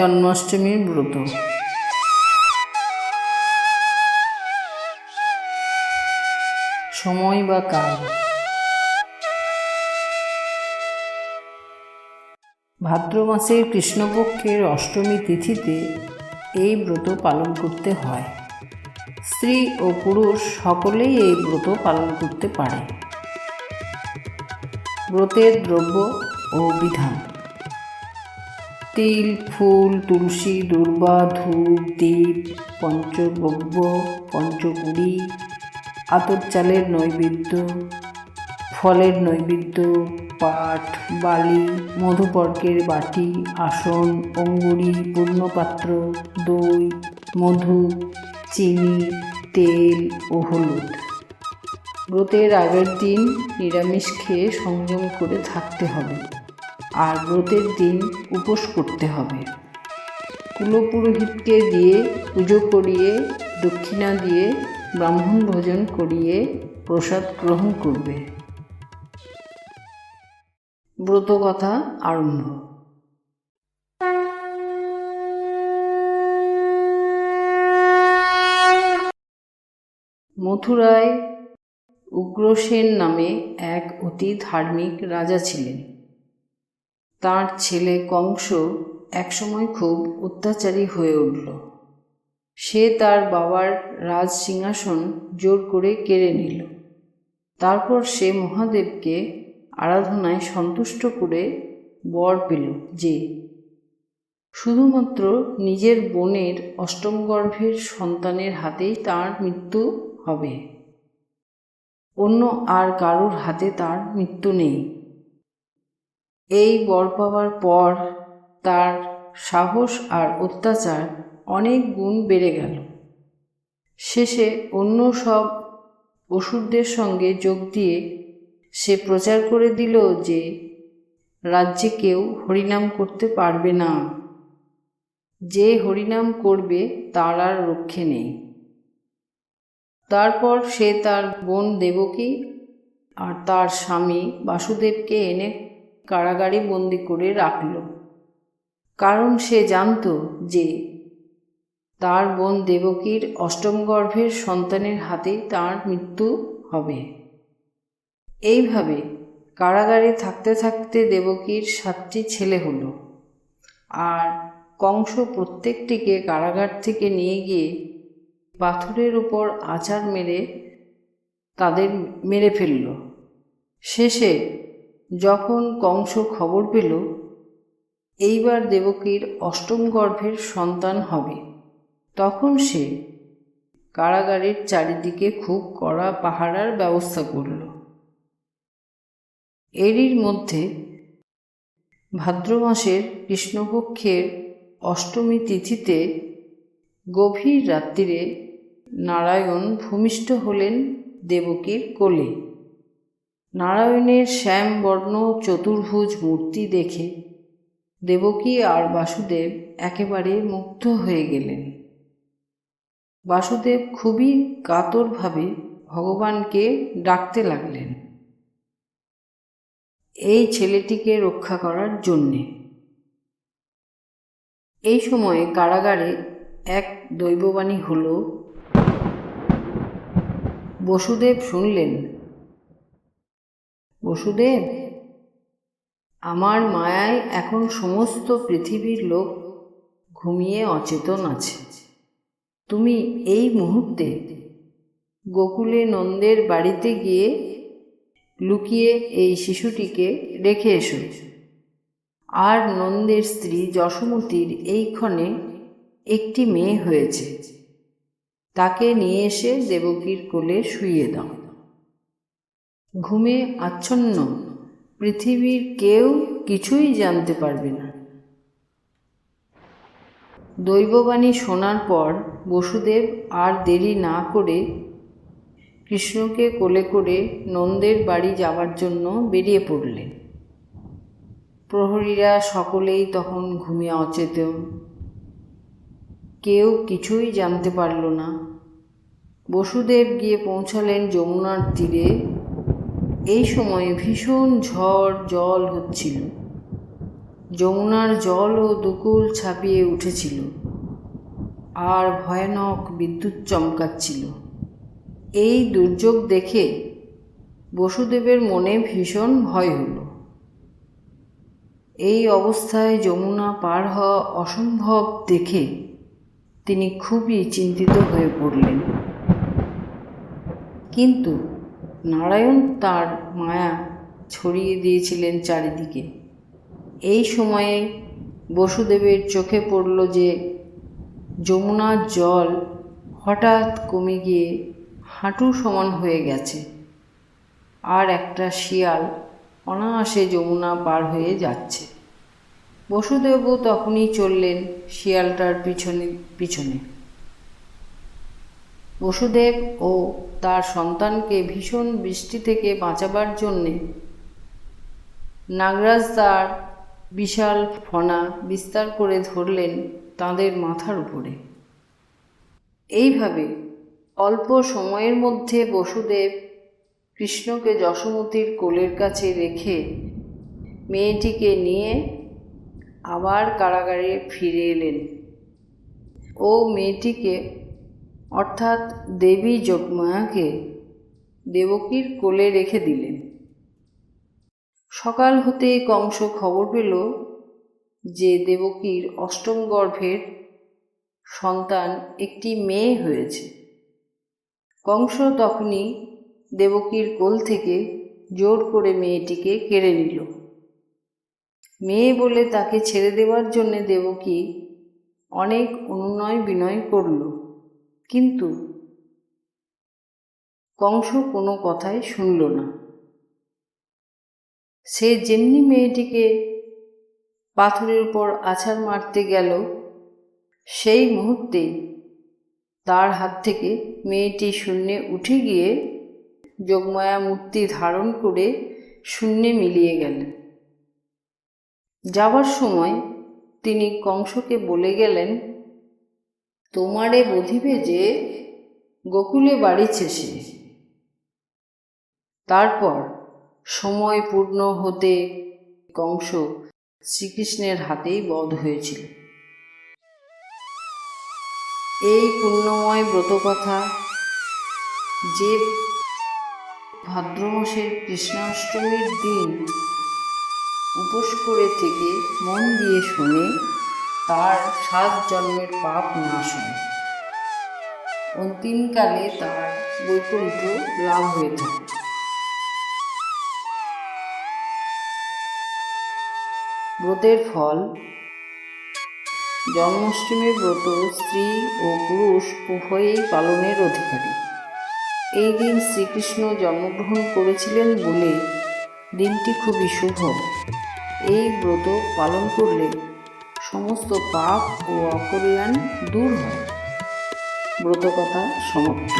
জন্মাষ্টমীর ব্রত। সময় বা কাল। ভাদ্র মাসের কৃষ্ণপক্ষের অষ্টমী তিথিতে এই ব্রত পালন করতে হয়। স্ত্রী ও পুরুষ সকলেই এই ব্রত পালন করতে পারে। ব্রতের দ্রব্য ও বিধান। তিল, ফুল, তুলসী, দুর্বা, ধূপ দ্বীপ পঞ্চগব্য, পঞ্চকুড়ি, আতর চালের নৈবেদ্য, ফলের নৈবেদ্য, পাট, বালি মধুপর্কের বাটি, আসন, অঙ্গুরি, পূর্ণপাত্র, দই, মধু, চিনি, তেল ও হলুদ। ব্রতের আগের দিন নিরামিষ খেয়ে সংযম করে থাকতে হবে। আর ব্রতের দিন উপোস করতে হবে। কুলপুরোহিতকে দিয়ে পুজো করিয়ে, দক্ষিণা দিয়ে ব্রাহ্মণ ভোজন করিয়ে প্রসাদ গ্রহণ করবে। ব্রত কথা আরম্ভ। মথুরায় উগ্রসেন নামে এক অতি ধার্মিক রাজা ছিলেন। তার ছেলে কংস একসময় খুব অত্যাচারী হয়ে উঠল। সে তার বাবার রাজ সিংহাসন জোর করে কেড়ে নিল। তারপর সে মহাদেবকে আরাধনায় সন্তুষ্ট করে বর পেল যে, শুধুমাত্র নিজের বোনের অষ্টম গর্ভের সন্তানের হাতেই তার মৃত্যু হবে। অন্য আর কারোর হাতে তার মৃত্যু নেই। এই বর পাওয়ার পর তার সাহস আর অত্যাচার অনেক গুণ বেড়ে গেল। শেষে অন্য সব ওষুধদের সঙ্গে যোগ দিয়ে সে প্রচার করে দিল যে রাজ্যে কেউ হরিনাম করতে পারবে না। যে হরিনাম করবে তার আর রক্ষে নেই। তারপর সে তার বোন দেবকী আর তার স্বামী বাসুদেবকে এনে কারাগারে বন্দি করে রাখল। কারণ সে জানত যে, তার বোন দেবকীর অষ্টম গর্ভের সন্তানের হাতেই তার মৃত্যু হবে। এইভাবে কারাগারে থাকতে থাকতে দেবকীর সাতটি ছেলে হলো। আর কংস প্রত্যেকটিকে কারাগার থেকে নিয়ে গিয়ে পাথরের উপর আচার মেরে তাদের মেরে ফেলল। শেষে যখন কংস খবর পেল, এইবার দেবকীর অষ্টম গর্ভের সন্তান হবে। তখন সে কারাগারের চারিদিকে খুব কড়া পাহারার ব্যবস্থা করল। এরই মধ্যে ভাদ্র মাসের কৃষ্ণপক্ষের অষ্টমী তিথিতে গভীর রাত্রিরে নারায়ণ ভূমিষ্ঠ হলেন দেবকীর কোলে। নারায়ণের শ্যামবর্ণ চতুর্ভুজ মূর্তি দেখে দেবকী আর বাসুদেব একেবারে মুগ্ধ হয়ে গেলেন। বাসুদেব খুবই কাতরভাবে ভগবানকে ডাকতে লাগলেন। এই ছেলেটিকে রক্ষা করার জন্যে। এই সময়ে কারাগারে এক দৈববাণী হল, বসুদেব শুনলেন বসুদেব, আমার মায়ায় এখন সমস্ত পৃথিবীর লোক ঘুমিয়ে অচেতন আছে। তুমি এই মুহূর্তে গোকুলে নন্দের বাড়িতে গিয়ে লুকিয়ে এই শিশুটিকে রেখে এসো। আর নন্দের স্ত্রী যশোমতীর এইক্ষণে একটি মেয়ে হয়েছে। তাকে নিয়ে এসে দেবকীর কোলে শুইয়ে দাও। ঘুমে আচ্ছন্ন। পৃথিবীর কেউ কিছুই জানতে পারবে না। দৈববাণী শোনার পর বসুদেব আর দেরি না করে কৃষ্ণকে কোলে করে নন্দের বাড়ি যাওয়ার জন্য বেরিয়ে পড়লেন। প্রহরীরা সকলেই তখন ঘুমিয়ে অচেতন। কেউ কিছুই জানতে পারল না। বসুদেব গিয়ে পৌঁছালেন যমুনার তীরে। এই সময়ে ভীষণ ঝড় জল হচ্ছিল। যমুনার জল ও দুকুল ছাপিয়ে উঠেছিল। আর ভয়ানক বিদ্যুৎ চমকাচ্ছিল। এই দুর্যোগ দেখে বসুদেবের মনে ভীষণ ভয় হল। এই অবস্থায় যমুনা পার হওয়া অসম্ভব দেখে তিনি খুবই চিন্তিত হয়ে পড়লেন। কিন্তু নারায়ণ তার মায়া ছড়িয়ে দিয়েছিলেন চারিদিকে। এই সময়ে বসুদেবের চোখে পড়ল যে যমুনার জল হঠাৎ কমে গিয়ে হাঁটু সমান হয়ে গেছে। আর একটা শিয়াল অনায়াসে যমুনা পার হয়ে যাচ্ছে। বসুদেবও তখনই চললেন শিয়ালটার পিছনে পিছনে। বসুদেব ও তার সন্তানকে ভীষণ বৃষ্টি থেকে বাঁচাবার জন্যে নাগরাজ তার বিশাল ফনা বিস্তার করে ধরলেন তাদের মাথার উপরে। এইভাবে অল্প সময়ের মধ্যে বসুদেব কৃষ্ণকে যশোমতীর কোলের কাছে রেখে মেয়েটিকে নিয়ে আবার কারাগারে ফিরে এলেন ও মেয়েটিকে অর্থাৎ দেবী যোগমায়াকে দেবকীর কোলে রেখে দিলেন। সকাল হতে কংস খবর পেল যে দেবকীর অষ্টম গর্ভের সন্তান একটি মেয়ে হয়েছে। কংস তখনই দেবকীর কোল থেকে জোর করে মেয়েটিকে কেড়ে নিল। মেয়ে বলে তাকে ছেড়ে দেওয়ার জন্য দেবকী অনেক অনুনয় বিনয় করল। কিন্তু কংস কোনো কথাই শুনল না। সে যেমনি মেয়েটিকে পাথরের উপর আছাড় মারতে গেল, সেই মুহূর্তে তার হাত থেকে মেয়েটি শূন্যে উঠে গিয়ে যোগমায়া মূর্তি ধারণ করে শূন্যে মিলিয়ে গেলেন যাবার সময় তিনি কংসকে বলে গেলেন তোমারে বধিবে যে গোকুলে বাড়িছে সে তারপর সময় পূর্ণ হতে কংস শ্রীকৃষ্ণের হাতেই বধ হয়েছিল। এই পুণ্যময় ব্রতকথা যে ভাদ্র মাসের কৃষ্ণাষ্টমীর দিন উপোস করে থেকে মন দিয়ে শুনে তার সাত জন্মের পাপ নাশ হয় অন্তিমকালে তার বৈকুণ্ঠ লাভ হয়ে থাকে। ব্রতের ফল জন্মাষ্টমীর ব্রত স্ত্রী ও পুরুষ উভয়েই পালনের অধিকারী। এই দিন শ্রীকৃষ্ণ জন্মগ্রহণ করেছিলেন বলে দিনটি খুবই শুভ। এই ব্রত পালন করলে সমস্ত পাপ ও অকল্যাণ দূর হয়। ব্রতকথা সমাপ্ত।